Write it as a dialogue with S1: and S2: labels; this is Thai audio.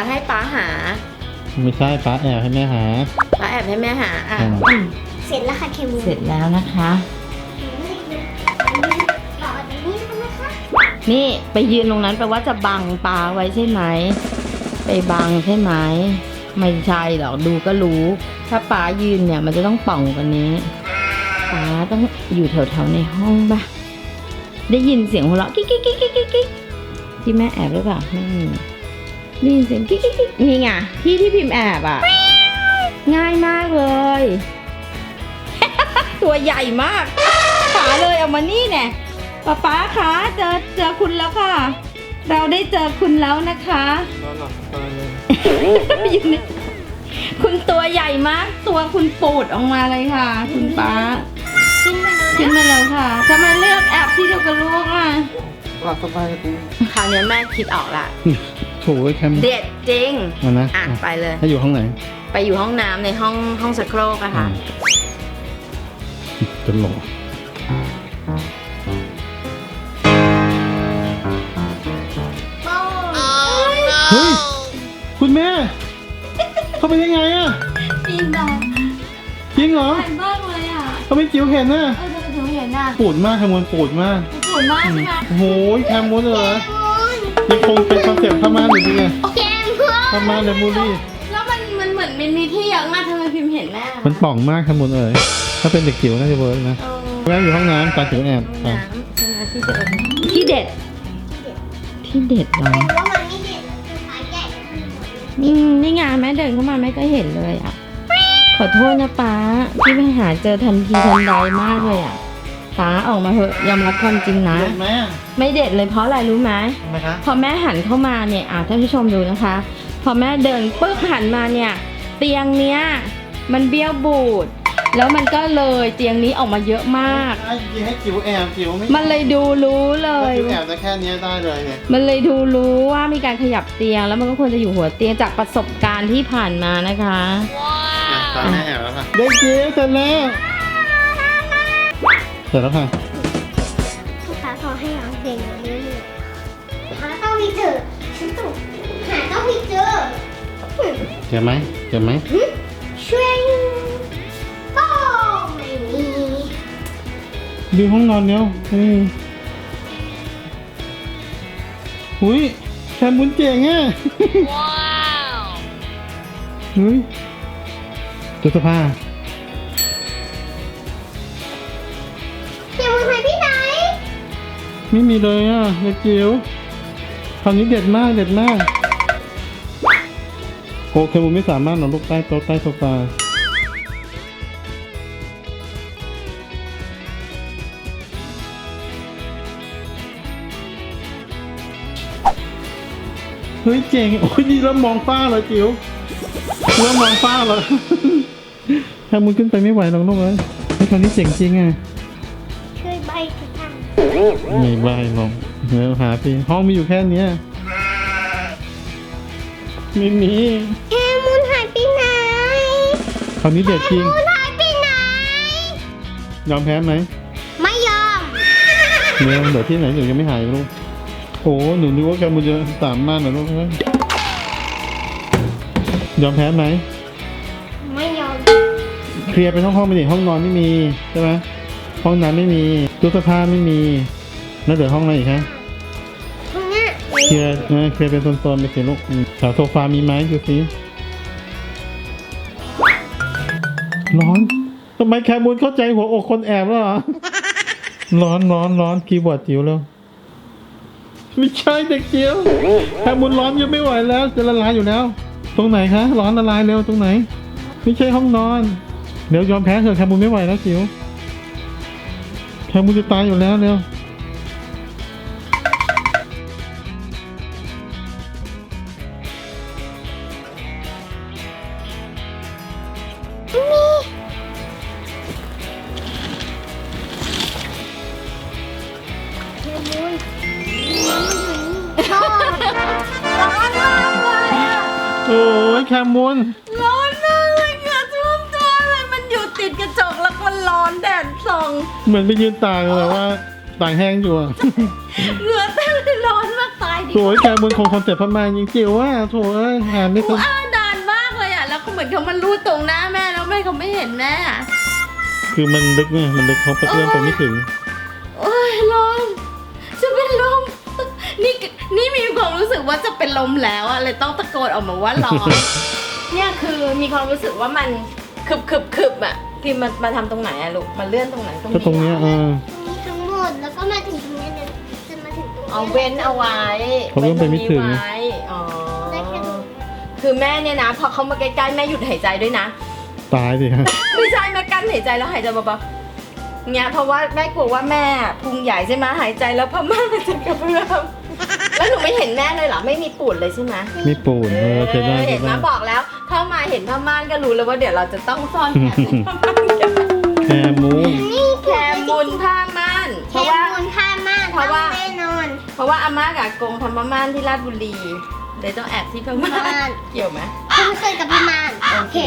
S1: แล้วให้ป้าหา
S2: ไม่ใช่ป้าแอบให้แม่หา
S1: ป้าแอบให้แม่หาอะ
S2: อืม
S1: อืม
S3: เสร็จแล้วค่ะเคมู
S1: เสร็จแล้วนะคะ
S3: ต่อจากนี้นะคะ
S1: นี่ไปยืนตรงนั้นแปลว่าจะบังปลาไว้ใช่ไหม ไปบังใช่ไหม ไม่ใช่หรอกดูก็รู้ ถ้าปลายืนเนี่ยมันจะต้องป่องกว่านี้ปลาต้องอยู่แถวๆในห้องปะได้ยินเสียงหัวเราะกิ๊กกิ๊กกิ๊กกิ๊กกิ๊กกิ๊กที่แม่แอบหรือเปล่าไม่มีได้ยิ นเสียงกิ๊กกิ๊กกิ๊กนี่ไงที่ที่พิมพ์แอบอะ ง่ายมากเลย ตัวใหญ่มากขาเลยเอามานี่แน่ป๊าป๊าคะเจอเจอคุณแล้วค่ะ เราได้เจอคุณแล้วนะคะ
S2: นอนหลับตาเลย
S1: อยู่นี่คุณตัวใหญ่มาก ตัวคุณปูดออกมาเลยค่ะ คุณป๊า
S3: ขึ้นมาแล้ว
S1: ขึ้นมาแล้วค่ะทำไมเลือกแอบที่เดียวกับลูกอะ
S2: หลับสบายกู
S1: คราวนี้แม่คิดออกละ
S2: โถูไอ้แคม
S1: เด็ดจริง
S2: มานะ
S1: อะไปเลย
S2: ให้อยู่ห้องไหน
S1: ไปอยู่ห้องน้ำในห้องห้องสโครกอะค่ะ
S2: จะหลง
S3: โป้
S2: เฮ้ย คุณแม่ เข้าไปได้ไงอะ
S1: ปีนดา
S2: จริงเหรอ
S1: ใหญ่มากเลยอะ
S2: เขาไม่จิ๋วเห็นน่ะ
S1: เออจะไปถึงเห็นอะ
S2: ปูดมากแคมมอนปูดมาก
S1: สวยมากใช่ไหม
S2: โอ้โหแคมมอนเหรอ ยังคงเป็นคอนเซ็ปต์พม่านอยู่ดีไง
S3: แกมเพื่อ
S2: พม่านเดมูรี่
S1: แล้วมันมันเหมือนมันมีที่เยอะมากทำไมพิมพ์เห็นแม่
S2: มันป่องมากแคมมอนเอ๋ยถ้าเป็นเด็กจิ๋วน่าจะเวิร์กนะ
S1: เออ
S2: แม่อยู่ห้องน้ำตาจิ๋วแอบ
S1: ห้อง
S2: ไป
S1: น้ำใช่ไหมที่เด็ดที่เด็ด ที่เด็ดเหรอ
S3: ว่ามันไม่เด็ดคือขาใหญ่ขึ้น
S1: อืมนี่ไงแม่เดินเข้ามาแม่ก็เห็นเลยอะ ขอโทษนะป้าที่ไปหาเจอทันทีทันใดมากเลยอะ ป้าออกมาเหอะยอมรับความจริงนะ
S2: เด็ดไหม
S1: ไม่เด็ดเลยเพราะอะไรรู้ไหม
S2: ทำไมคะ
S1: พอแม่หันเข้ามาเนี่ยอะท่านผู้ชมดูนะคะ พอแม่เดินปึ๊บหันมาเนี่ย เตียงเนี้ยมันเบี้ยวบูด แล้วมันก็เลยเตียงนี้ออกมาเยอะมาก
S2: ไอ้ยิงให้จิ๋วแอบจิ๋วไม่
S1: มันเลยดูรู้เล
S2: ถ้าย จิ๋วแอบจะแค่เนี้ยได้เลยเนี่ย
S1: มันเลยดูรู้ว่ามีการขยับเตียง แล้วมันก็ควรจะอยู่หัวเตียงจากประสบการณ์ที่ผ่านมานะคะ
S2: อะตาแม่แอบแล้วค่ะได้จิ๋วเสร็จแล้ว เสร็จแล้วค่ะ
S3: ลูกค้าขอให้ร้องเพลงเรื่อยๆหาต้องมีเจอฉันต้องหาต้องมีเจอ
S2: เจอไหมเจอไหม
S3: ช่วยก็ไม่มี
S2: ดูห้องนอนเนี้ยอืมหุยแคมบุญเจ๋งอะว้าวหุยดูเสภา
S3: ไม่
S2: มีเลยอะเด็กจิ๋วคราวนี้เด็ดมากเด็ดมากโอเคบุญไม่สามารถนอนลูกใต้โต๊ะใต้โซฟาเฮ้ยเจ๋งโอ้ยนี่เริ่มมองฟ้าเลยจิ๋วเริ่มมองฟ้าเลยถ้ามึงขึ้นไปไม่ไหวหรอกลูกเอ้ยคราวนี้เจ๋งจริงอะ
S3: กท่าน
S2: ไม่ไล่ลงเดี๋ยวหาพี่ห้องมีอยู่แค่เนี้ยไม่มี
S3: แคมูนหายไปไหน
S2: คราวนี้เด็ดจริง
S3: มูนหายไปไหน
S2: ยอมแพ้ไหม
S3: ไม่ยอม
S2: เดี๋ยวเดี๋ยวที่ไหนอยู่ยังไม่หายลูกโอ้หนูนึกว่าแกมันจะสามมารถนะลูกเอ้ยยอมแพ้ไหม
S3: ไม่ยอม
S2: เคลียร์ไปห้องห้องๆไปดิห้องนอนไม่มีใช่ไหมห้องน้ำไม่มี ตู้เสื้อผ้าไม่มีแล้วเหลือห้องอะไรอีกฮะ
S3: ตรงเนี้ย
S2: เคลียร์เออเคลียร์เป็นโซนๆไปสิลูกอืมแถวโซฟามีไหมดูสิร้อนทำไมแคมูลเข้าใจหัวอกคนแอบแล้วเหรอ ร้อนร้อนร้อนคีย์บอร์ดจิ๋วแล้วไม่ใช่เด็กจิ๋วแคมูลร้อนยังไม่ไหวแล้ว จะละลายอยู่แล้ว ตรงไหนคะร้อนละลายเร็วตรงไหน ไม่ใช่ห้องนอน เดี๋ยวยอมแพ้เถอะแคมูลไม่ไหวแล้วจิ๋ว แคมูลจะตายอยู่แล้วเร็ว
S3: แคมูนชอบร้อนมากเลยอะ
S2: โอ้ยแคมูล
S1: ร้อน ระจกแล้วมันร้อนแดดส่อง
S2: เหมือนไปยืนตากแบบว่าต่างแห้งอยู่อะ
S1: เหงื่อเต้นเลยร้อนมากตายดิ
S2: สวยแคมูลของคอนเซ็ปต์พม่าจริงจิ๋วว่าโถเอ้ยหาไม่
S1: กู
S2: ทัน
S1: อ้านานมากเลยอะ แล้วก็เหมือนเขามันรูดตรงหน้าแม่แล้วแม่เขาไม่เห็นแม่อะ
S2: คือมันลึกไงมันลึกเขาเอื้อมไปไม่ถึง
S1: โอ้ยร้อนจะเป็นลม นี่นี่มีความรู้สึกว่าจะเป็นลมแล้วอะเลยต้องตะโกนออกมาว่าร้อน เนี่ยคือมีความรู้สึกว่ามันคึบคึบคึบอะ พี่มามาทำตรงไหนอะลูกมาเลื่อนตรงไหนตรง
S2: ก็
S1: นี้
S2: ตรงเนี้ยเออ
S3: มีทั้งหมดแล้วก็มาถึงตรงนี้เลยจะมาถึงตรงนี้
S1: เอาเว้นเอาไว้
S2: เขาเอื้อมไปไม่ถึง
S1: เว้นตรนี้ไว้อ๋อ
S3: ได้แค่ตรงนี้
S1: คือแม่เนี่ยนะพอเขามาใกล้ๆแม่หยุดหายใจด้วยนะ
S2: ตายดิฮะ
S1: ไม่ใช่แม่กั้นหายใจแล้วหายใจเบาๆเนี่ยเพราะว่าแม่กลัวว่าแม่พุงใหญ่ใช่ไหมหายใจแล้วพม่ามันจะกระเพื่อมแล้วหนูไม่เห็นแม่เลยเหรอไม่มีปูดเลยใช่ไหม
S2: มีปูนเออใช้ได้
S1: เออ
S2: ใช้
S1: เห็นไหม
S2: ได้
S1: บอกแล้ว เข้ามาเห็นพม่านก็รู้แล้วว่าเดี๋ยวเราจะต้องซ่อนแขนในพม่านกัน
S2: แคมูล
S3: นี่
S1: แคมุนผ้าม่าน เพ
S3: แค่
S1: ราะว่า
S3: มูลค่ามาก
S1: เพราะว่า
S3: ต้องแน่นอน
S1: เพราะว่าอาม่ากับอากงทำพม่านที่ราชบุรีเลยต้องแอบที่พม่า
S3: พม่าน
S1: นเกี่ยวไหม
S3: คุณเคยกับพี่มาน
S1: โอเค